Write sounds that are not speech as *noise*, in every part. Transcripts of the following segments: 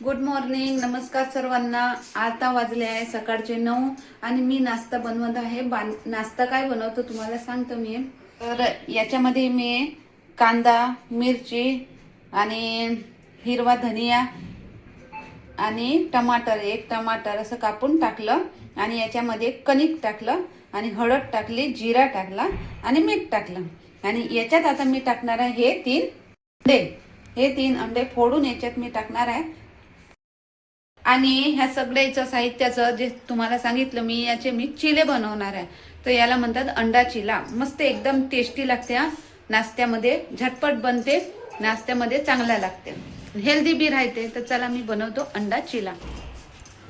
Good morning नमस्कार सर्वांना. आता वाजले आहे सकाळचे नऊ आणि मी नाश्ता बनवत आहे. बान नाश्ता काय बनवतो तुम्हाला सांगतो मी. तर याच्यामध्ये मी कांदा मिरची आणि हिरवा धनिया आणि टमाटर एक टमाटर असं कापून टाकलं आणि याच्यामध्ये कणिक टाकलं आणि हळद टाकली जिरा टाकला आणि मीठ टाकलं. आणि याच्यात आता मी टाकणार आहे हे तीन अंडे. हे तीन अंडे फोडून याच्यात मी टाकणार आहे. आणि ह्या सगळ्याचं साहित्याचं जे तुम्हाला सांगितलं मी याचे मी चिले बनवणार आहे. तर याला म्हणतात अंडा चिला. मस्त एकदम टेस्टी लागते हा. नाश्त्यामध्ये झटपट बनते नाश्त्यामध्ये चांगला लागते. हेल्दी बी राहते तर चला मी बनवतो अंडा चिला.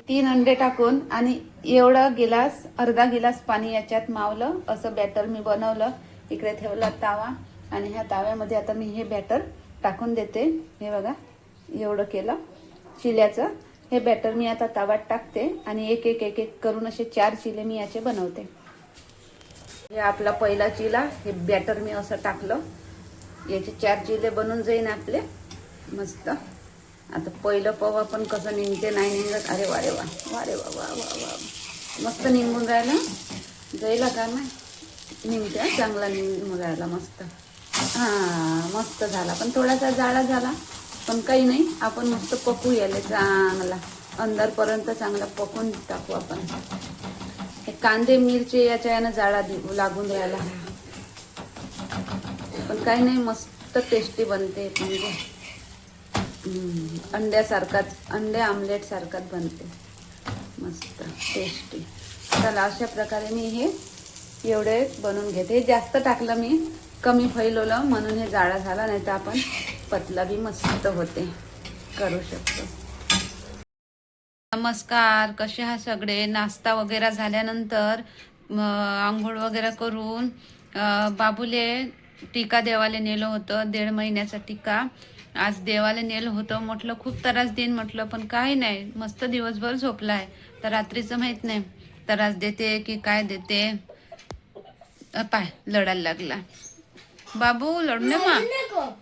तीन अंडे टाकून आणि एवढा गिलास अर्धा गिलास पाणी याच्यात मावलं. असं बॅटर मी बनवलं. इकडे ठेवला तावा आणि ह्या ताव्यामध्ये आता मी हे बॅटर टाकून देते. हे बघा एवढं केलं. चिल्याचं. हे बॅटर मी आता तवात टाकते आणि एक एक एक एक करून असे चार चिले मी याचे बनवते. हे आपला पहिला चिला हे बॅटर मी असं टाकलं. याचे चार चिले बनून जाईन आपले. मस्त. आता पहिलं पवा पण कसं निघते नाही निघत. अरे वा रे वा. वा रे वा वा वा वा. मस्त निघून राहिलं जाईल का नाही निघते चांगला निघून राहिला मस्त. हां मस्त झाला. पण थोडासा जाडा झाला. पण काही नाही आपण मस्त पकू याले चांगला. अंदरपर्यंत चांगला पकून टाकू आपण. हे कांदे मिरची याच्या यानं जाळा देऊ लागून राहायला पण काही नाही मस्त टेस्टी बनते म्हणजे अंड्यासारखाच अंडे आमलेट सारखाच बनते. मस्त टेस्टी चला अशा प्रकारे मी हे एवढे बनवून घेते. हे जास्त टाकलं मी कमी फैलवलं म्हणून हे जाळा झाला नाही तर आपण पतला बी मस्त होते. करू शकतो. नमस्कार कसे हा सगळे? नाश्ता वगैरे झाल्यानंतर आंघोळ वगैरे करून बाबूले टीका देवाला नेलं होतं दीड महिन्याचा टीका. आज देवाला नेलं होतं म्हटलं खूप त्रास देईन म्हटलं पण काही नाही. मस्त दिवसभर झोपला आहे तर रात्रीचं माहीत नाही. त्रास देते की काय देते? पाय लढायला लागला. बाबू लढू नये मा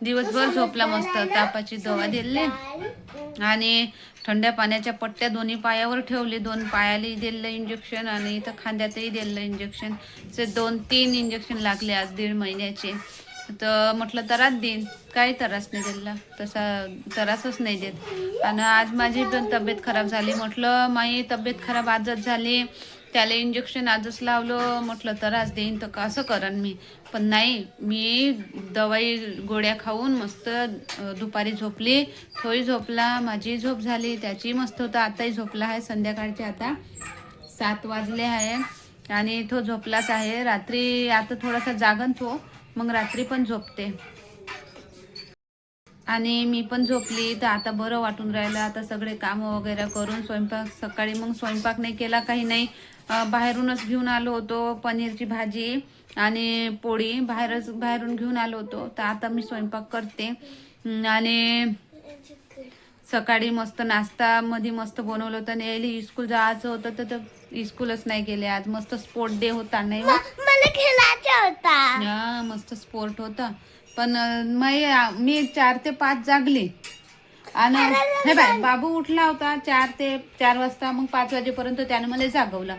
दिवसभर झोपला मस्त तापाची दवा दिली. आणि थंड्या पाण्याच्या पट्ट्या दोन्ही पायावर ठेवले. दोन पायालाही दिलं इंजेक्शन आणि इथं खांद्यातही दिलं इंजेक्शन दोन तीन इंजेक्शन लागले आज दीड महिन्याचे. तर म्हटलं त्रास देईन. काही त्रास नाही दिला. तसा त्रासच नाही देत. आणि आज माझी पण तब्येत खराब झाली. म्हटलं माझी तब्येत खराब आजच झाली. त्याला इंजेक्शन आजच लावलं म्हटलं तर आज देईन तर कसं करन मी? पण नाही मी दवाई गोळ्या खाऊन मस्त दुपारी झोपली. तोही झोपला माझी झोप झाली त्याची मस्त होतं. आताही झोपला आहे संध्याकाळचे आता. सात वाजले आहे आणि तो झोपलाच आहे. रात्री आता थोडासा जागन तो मग रात्री पण झोपते. आणि मी पण झोपली तर आता बरं वाटून राहिलं. आता सगळे कामं वगैरे करून स्वयंपाक सकाळी मग स्वयंपाक नाही केला काही नाही. बाहेरूनच घेऊन आलो होतो पनीरची भाजी आणि पोळी. बाहेरच बाहेरून घेऊन आलो होतो. तर आता मी स्वयंपाक करते. आणि सकाळी मस्त नाश्ता मध्ये मस्त बनवलं होतं. आणि यायला स्कूल जायचं होतं तर तर स्कूलच नाही गेले आज. मस्त स्पोर्ट डे होता नाही? मला खेळायचा होता. मस्त स्पोर्ट होता. पण मी चार ते पाच जागली. आणि हे बाय बाबू उठला होता चार ते चार वाजता मग पाच वाजेपर्यंत त्याने मला जागवलं.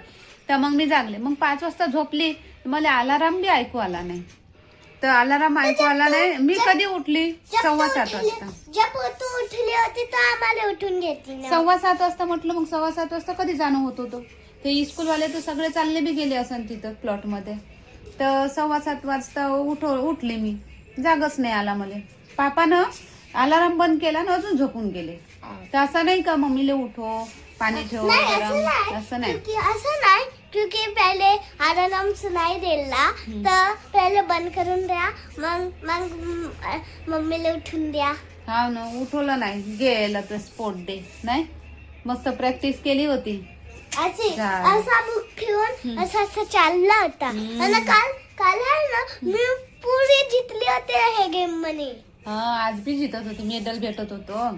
तर मग मी जागले. मग पाच वाजता झोपली. मला अलाराम बी ऐकू आला नाही. तर अलाराम ऐकू आला नाही. मी कधी उठली? सव्वा सात वाजता. जब तू उठली होती तर आम्हाला उठून घेतली ना सव्वा सात वाजता म्हटलं मग सव्वा सात वाजता कधी जाणं होत होतं? ते स्कूलवाले तर सगळे चालले बी गेले असन तिथं प्लॉटमध्ये. तर सव्वा सात वाजता उठ उठले मी. जागच नाही आला मला. पापानं अलाराम बंद केला ना अजून झोपून गेले. तर असं नाही का मम्मीले उठो पाणी ठेव नाही असं गरम. नाही. असं नाही. क्योंकि असं नाही क्योंकि पहले अलार्म सुनाई दिला. तर पहिले बंद करून द्या. मग मग मम्मीला उठून द्या. हा ना उठवलं नाही. गेलं तर स्पोर्ट डे नाही? मस्त प्रॅक्टिस केली होती. असे चालेल. असा बुक घेऊन असं असं चालला होता. आणि काल काल आहे ना मी पुरी जितली होते हे गेममध्ये आज बी जितत होती. मेडल भेटत होतो.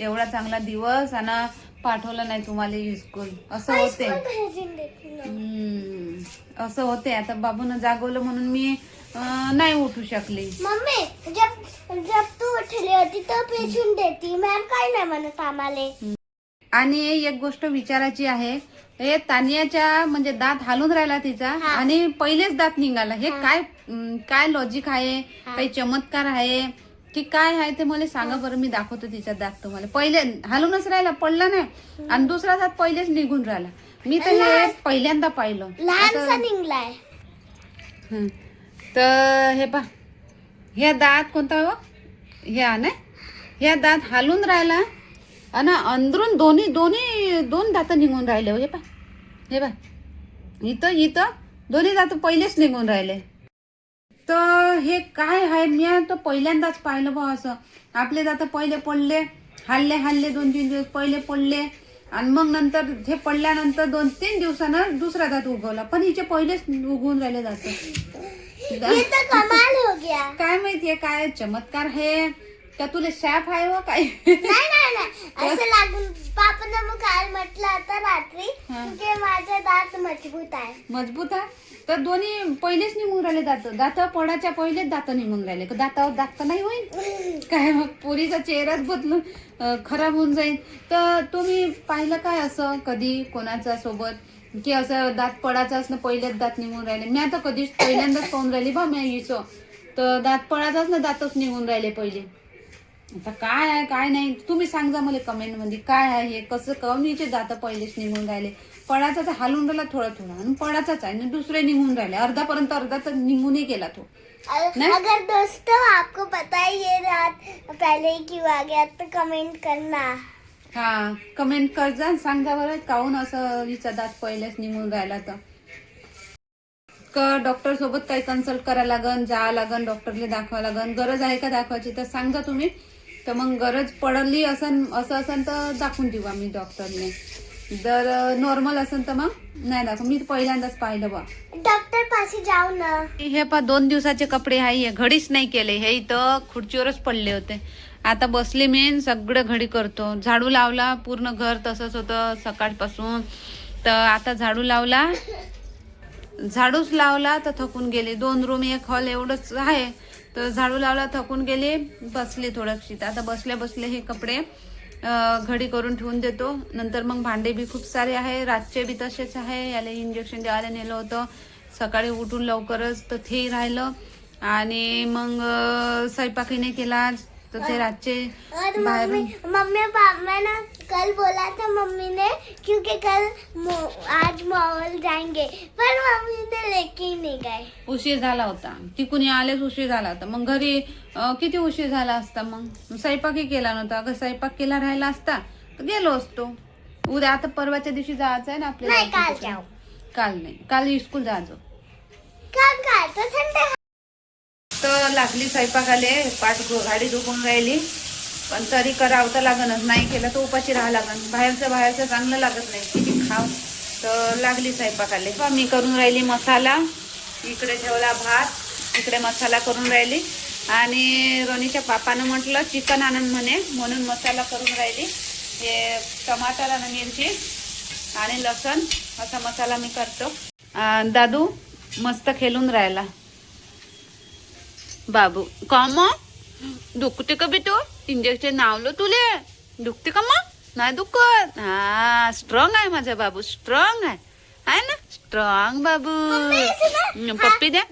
एवढा चांगला दिवस आणि पाठवलं नाही तुम्हाला स्कूल असं होते असं होते आता बाबून जागवलं म्हणून मी नाही उठू शकली. मम्मी जब जब तू उठली होती तर पेशून देती. मॅम काय नाही म्हणत आम्हाला. आणि एक गोष्ट विचारायची आहे. हे तानियाच्या म्हणजे दात हालून राहिला तिचा. आणि पहिलेच दात निघाला. हे. काय काय लॉजिक आहे. काही चमत्कार आहे? की काय आहे ते मला सांगा बरं मी दाखवतो तिचा दात तुम्हाला. पहिले हालूनच राहिला पडला नाही. आणि दुसरा दात पहिलेच निघून राहिला. मी तर हे पहिल्यांदा पाहिलं. लहानसा निघलाय. हं. तर हे पा ह्या दात कोणता हो? ह्या ना ह्या दात हालून राहिला आणि अंदरून दोन्ही दोन्ही दोन दात निघून राहिले हो हे पा हे पा इथं इथं दोन्ही दात पहिलेच निघून राहिले. तर हे काय आहे? मी तर पहिल्यांदाच पाहिलं बा असं. आपले दात पहिले पडले हल्ले हल्ले दोन तीन दिवस पहिले पडले. आणि मग नंतर हे पडल्यानंतर दोन तीन दिवसानं दुसरा दात उगवला. पण हिचे पहिलेच उगवून राहिले कमाल हो गया. काय माहितीये काय चमत्कार आहे का तुला शॅप आहे व काय? नाही नाही नाही. *laughs* असं लागून पापानं मग काल म्हटलं होतं रात्री हा. की माझे दात मजबूत आहे. मजबूत आहे? तर दोन्ही पहिलेच निघून राहिले दात. दात पडाच्या पहिलेच दात निघून राहिले. का दातावर दात नाही होईल? *laughs* काय मग पोरीचा चेहराच बदलून अं, खराब होऊन जाईल. तर तुम्ही पाहिलं काय असं कधी कोणाच्या सोबत? की असं दात पडाचं असणं पहिलेच दात निघून राहिले. मी आता कधीच पहिल्यांदाच पाहून राहिली बा मी हिचं तर दात पडाचाच ना दातच निघून राहिले पहिले. आता काय आहे काय नाही? तुम्ही सांगा मला कमेंटमध्ये. काय आहे हे कसं कवनीचे दात पहिलेच निघून राहिले? पडाचा तर हालून राहिला थोडा थोडा आणि पडाचाच आहे. आणि दुसरे निघून राहिले. अर्धापर्यंत अर्धा तर निघूनही गेला तो. नहीं? अगर दोस्तों आपको पता है ये रात पहले ही क्यों आ गया? तो कमेंट करना. हा कमेंट कर जा सांगा बरं काहून असं हिचा दात पहिलेच निघून राहिला तर क डॉक्टर सोबत काही कन्सल्ट करायला लागन जावं लागन डॉक्टरला दाखवा लागन? गरज आहे का दाखवायची? तर सांगा तुम्ही. तर मग गरज पडली असन असं असन तर दाखवून देऊ आम्ही डॉक्टरने जर नॉर्मल असन तर मग? नाही दाखव मी पहिल्यांदाच पाहिलं बा. डॉक्टर पाशी जाऊ ना. हे पा दोन दिवसाचे कपडे आहे. हे घडीच नाही केले. हे इथं खुर्चीवरच पडले होते. आता बसले मी सगळं घडी करतो. झाडू लावला पूर्ण घर तसंच होतं सकाळपासून. तर आता झाडू लावला. झाडूच लावला तर थकून गेले. दोन रूम एक हॉल एवढंच आहे. तर झाडू लावला थकून गेले. बसले थोडंशी आता बसल्या बसले हे कपडे घडी करून ठेवून देतो. नंतर मग भांडे बी खूप सारे आहे. रातचे बी तसेच आहे. याला इंजेक्शन द्यायला नेलं होतं. सकाळी उठून लवकरच तर तेही राहिलं. आणि मग स्वयंपाकही नाही केला. तर ते रातचे मम्मी मम्मी पा- मैंने कल बोला था मम्मी ने क्योंकि कल आज मॉल जाएंगे। पर मम्मी ने लेके ही नहीं गए। उशीर झाला होता. तिकून आलेच उशीर झाला होता. मग घरी किती उशीर झाला असता मग? स्वयंपाकही केला नव्हता. अगं स्वयंपाक केला राहिला असता तर गेलो असतो. उद्या आता परवाच्या दिवशी जायचं आहे ना आपल्याला काल नाही. काल स्कूल जायचं. तर लागली स्वयंपाकाले पाठ गाडी झोपून राहिली. पण तरी करावं तर लागणच नाही केलं तर उपाशी राहा लागण बाहेरचं बाहेरचं चांगलं लागत नाही. किती खाव तर लागली स्वयंपाकाले. बा मी करून राहिली मसाला. इकडे ठेवला भात इकडे मसाला करून राहिली. आणि रोनीच्या पापानं म्हटलं चिकन आनंद म्हणे. म्हणून मसाला करून राहिली. हे टमाटर आणि मिरची आणि लसण असा मसाला मी करतो. दादू मस्त खेळून राहिला. बाबू का मग दुखते का बी तू? इंजेक्शन नावलं तुले. दुखते का मग? नाही दुखत. हा स्ट्रॉंग आहे माझा बाबू स्ट्रॉंग आहे. आहे ना? स्ट्रॉंग बाबू. पप्पी द्या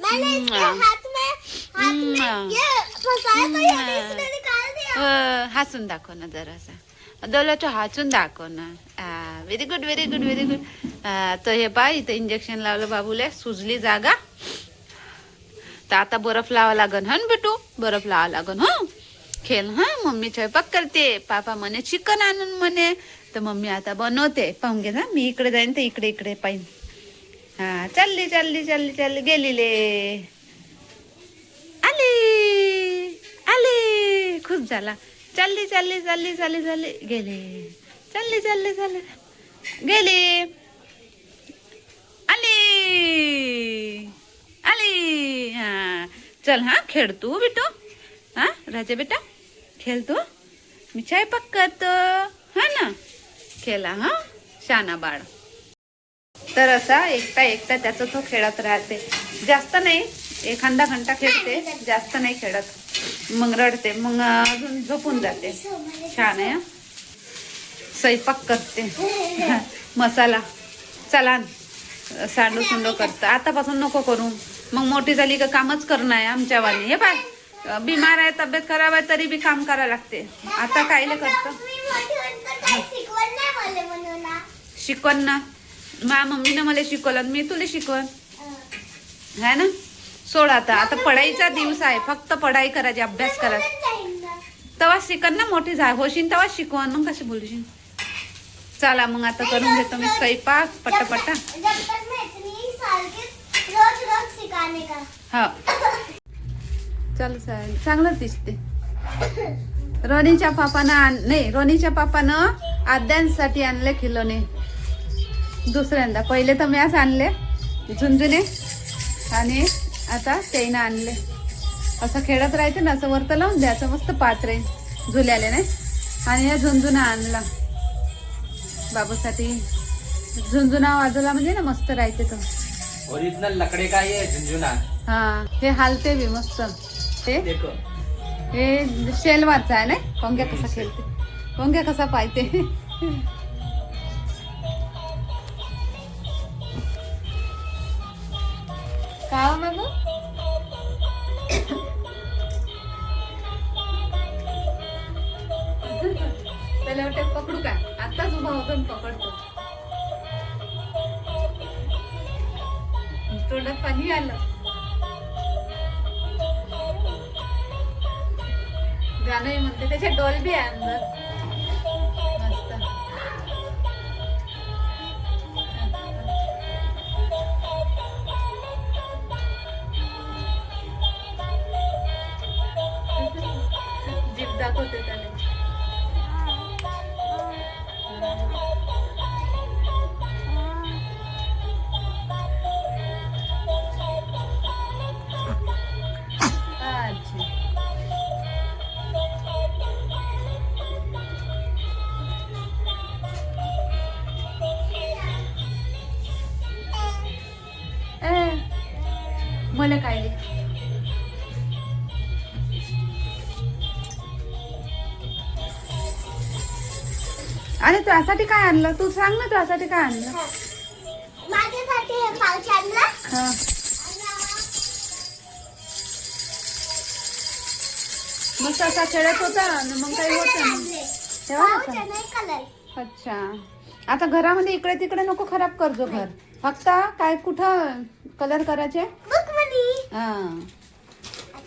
हसून दाखव ना जरासा. डोळ्याच्या हसून दाखव ना. Very good very good very good तर हे पाय इथं इंजेक्शन लावलं बाबूला सुजली जागा. तर आता बर्फ लावा लागन हन बेटू? बर्फ लावा लागन ह? खेळ हा? मम्मी स्वयंपाक करते पापा म्हणे चिकन आणून म्हणे. तर मम्मी आता बनवते. पाहून घे ना मी इकडे जाईन तर इकडे इकडे पाहिन. हा चालली चालली चालली चालली गेलेले. आली आली खूप झाला. चालली चालली चालली चालली चालली गेले. चालली चालली चालली गेली. आली. हा. चल हा खेळ तू बेटू हा राजा बेटा खेळ तू. मी स्वयंपाक करतो हा ना? खेळा हा? शाना बाळ. तर असा एकटा एकटा त्याचा तो खेळत राहते. जास्त नाही एखादा घंटा खेळते जास्त नाही खेळत. मग रडते मग अजून झोपून जाते. छान आहे स्वयंपाक करते. *laughs* मसाला. चला सांडू सुंडू करतं. आतापासून नको करू. मग मोठी झाली का कामच करणं आहे आमच्यावाली हे पाय बिमार आहे तब्येत खराब आहे तरी बी काम करावं लागते. आता कायले करतं? शिकवण ना. मा मम्मीनं मला शिकवलं आणि मी तुला शिकवण. है ना? सोड आता. आता पढाईचा दिवस आहे. फक्त पढाई करायची अभ्यास करायचा. तेव्हा शिकन ना मोठी झा होशील तेव्हा शिकवण. मग कशी बोलशील चला मग आता करून घेतो मी स्वयंपाक पटापटा. हा. चल चालेल चांगलं दिसते. रोनीच्या पापानं आण नाही रोनीच्या पापानं आद्यांसाठी आणले खिलोने. दुसऱ्यांदा. पहिले तर मी आणले झुंझुने. आणि आता तेईनं आणले. असं खेळत राहायचं ना असं वरतं लावून द्यायचं मस्त पात्र आहे झुल्याले नाही? आणि या झुंझुना आणला. बाबूसाठी. झुंझुना वाजवला म्हणजे ना मस्त राहते तो. ओरिजिनल लकड़े का ये झुंझुना? हा हे हालते बी मस्त. हे? देखो. हे शेलवारचा आहे ना? कोंग्या कसा खेळते? कोंग्या कसा पाहते? का बाबू त्याला वाटते पकडू का? आताच उभा होतो पकडतो. तोंडात पाणी आलं. गाणं म्हणते त्याच्या डॉल्बी आहे अंदर. मस्त. जीभ दाखवते त्याने अरे त्यासाठी काय आणलं? तू सांग ना त्यासाठी काय आणलं? माझ्यासाठी हे पाऊच आणला. हा. मग असा खेळत होता आणि मग काही होत नाही. तेव्हा पाऊच होता नाही कलर अच्छा. आता घरामध्ये इकडे तिकडे नको खराब करजो घर. फक्त काय कुठं कलर करायचे? बुकमध्ये हा.